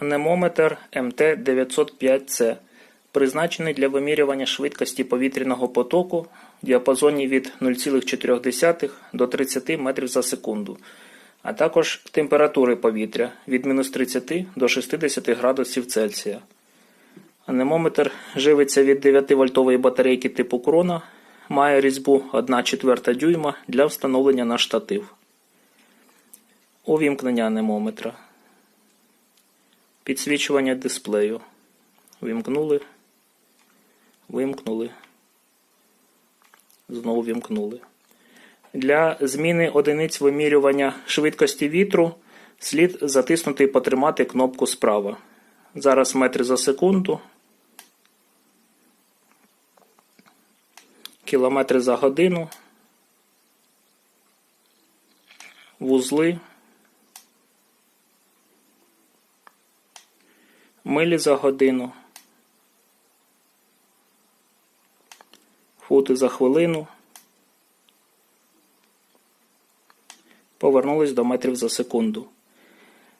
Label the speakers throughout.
Speaker 1: Анемометр МТ-905С призначений для вимірювання швидкості повітряного потоку в діапазоні від 0,4 до 30 метрів за секунду, а також температури повітря від мінус 30 до 60 градусів Цельсія. Анемометр живиться від 9-вольтової батарейки типу крона, має різьбу 1 четверта дюйма для встановлення на штатив. Увімкнення анемометра. Підсвічування дисплею. Вімкнули. Вимкнули. Знову вімкнули. Для зміни одиниць вимірювання швидкості вітру слід затиснути і потримати кнопку справа. Зараз метри за секунду. Кілометри за годину. Вузли. Милі за годину. Фути за хвилину. Повернулись до метрів за секунду.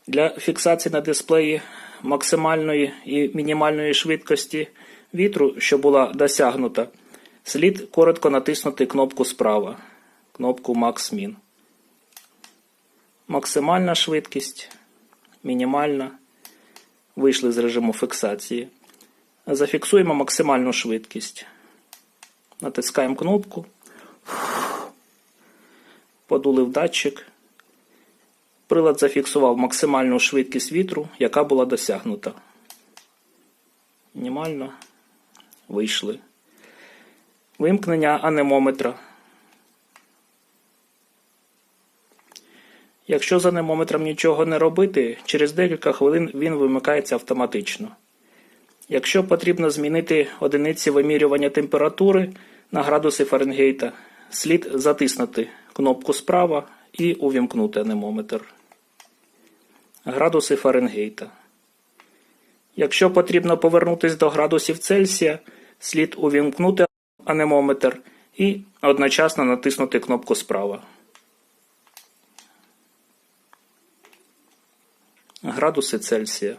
Speaker 1: Для фіксації на дисплеї максимальної і мінімальної швидкості вітру, що була досягнута, слід коротко натиснути кнопку справа, кнопку Max. Максимальна швидкість, мінімальна. Вийшли з режиму фіксації. Зафіксуємо максимальну швидкість. Натискаємо кнопку. Подули в датчик. Прилад зафіксував максимальну швидкість вітру, яка була досягнута. Мінімально. Вийшли. Вимкнення анемометра. Якщо з анемометром нічого не робити, через декілька хвилин він вимикається автоматично. Якщо потрібно змінити одиниці вимірювання температури на градуси Фаренгейта, слід затиснути кнопку справа і увімкнути анемометр. Градуси Фаренгейта. Якщо потрібно повернутися до градусів Цельсія, слід увімкнути анемометр і одночасно натиснути кнопку справа. Градуси Цельсія.